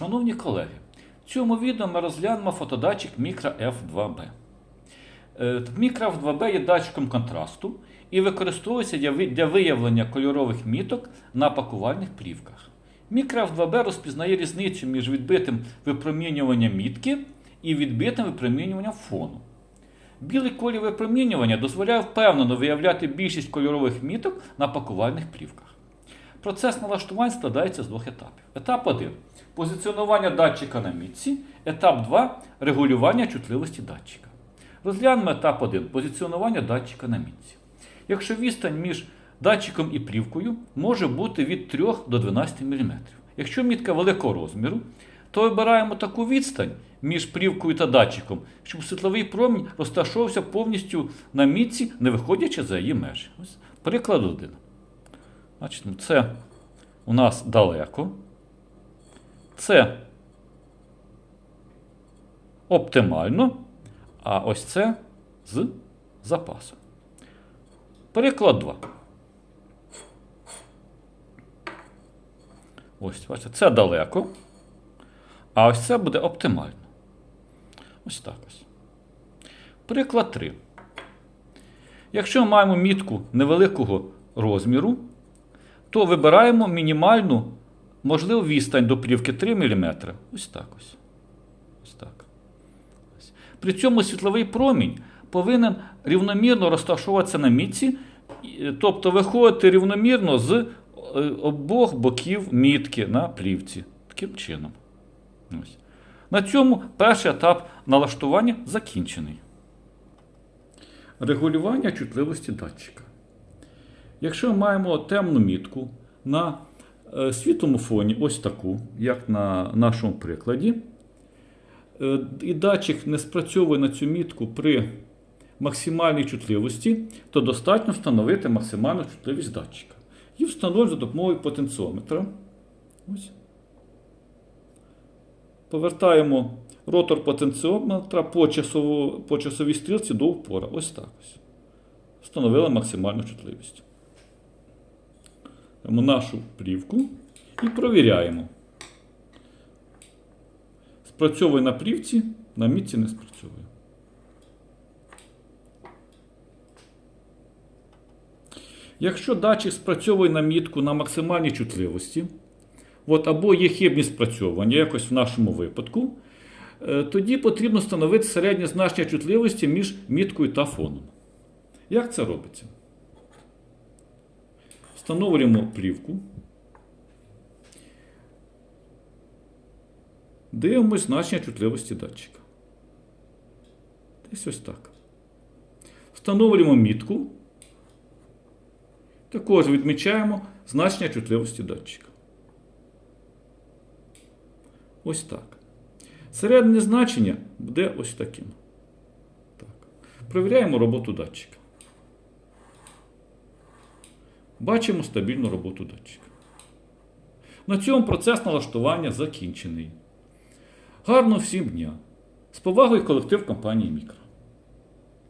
Шановні колеги, в цьому відео ми розглянемо фотодатчик Micro F2B. Е, Micro F2B є датчиком контрасту і використовується для виявлення кольорових міток на пакувальних плівках. Micro F2B розпізнає різницю між відбитим випромінюванням мітки і відбитим випромінюванням фону. Білий колір випромінювання дозволяє впевнено виявляти більшість кольорових міток на пакувальних плівках. Процес налаштувань складається з двох етапів. Етап 1 позиціонування датчика на мітці. Етап 2 регулювання чутливості датчика. Розглянемо етап 1 позиціонування датчика на мітці. Якщо відстань між датчиком і плівкою може бути від 3 до 12 мм. Якщо мітка великого розміру, то вибираємо таку відстань між плівкою та датчиком, щоб світловий промінь розташовувався повністю на мітці, не виходячи за її межі. Ось, Приклад 1. Значить, ну, це у нас далеко. Це оптимально. А ось це з запасом. Приклад 2. Ось, бачите, це далеко. А ось це буде оптимально. Ось так ось. Приклад 3. Якщо ми маємо мітку невеликого розміру, то вибираємо мінімальну можливу відстань до плівки 3 мм. Ось так ось. Ось так. При цьому світловий промінь повинен рівномірно розташовуватися на мітці, тобто виходити рівномірно з е, обох боків мітки на плівці. Таким чином. Ось. На цьому перший етап налаштування закінчений. Регулювання чутливості датчика. Якщо ми маємо темну мітку на е, світлому фоні, ось таку, як на нашому прикладі, е, і датчик не спрацьовує на цю мітку при максимальній чутливості, то достатньо встановити максимальну чутливість датчика. І встановлюємо за допомогою потенціометра. Ось. Повертаємо ротор потенціометра по, часово, по часовій стрілці до упора. Ось так ось. Встановили максимальну чутливість. Нашу плівку і провіряємо. Спрацьовує на плівці, на мітці не спрацьовує. Якщо датчик спрацьовує на мітку на максимальній чутливості, от, або є хибні спрацьовування, якось в нашому випадку, е, тоді потрібно встановити середнє значення чутливості між міткою та фоном. Як це робиться? Встановлюємо плівку. Дивимось значення чутливості датчика. Десь ось так. Встановлюємо мітку. Також відмічаємо значення чутливості датчика. Ось так. Середнє значення буде ось таким. Так. Провіряємо роботу датчика. Бачимо стабільну роботу датчика. На цьому процес налаштування закінчений. Гарного всім дня! З повагою колектив компанії Мікро.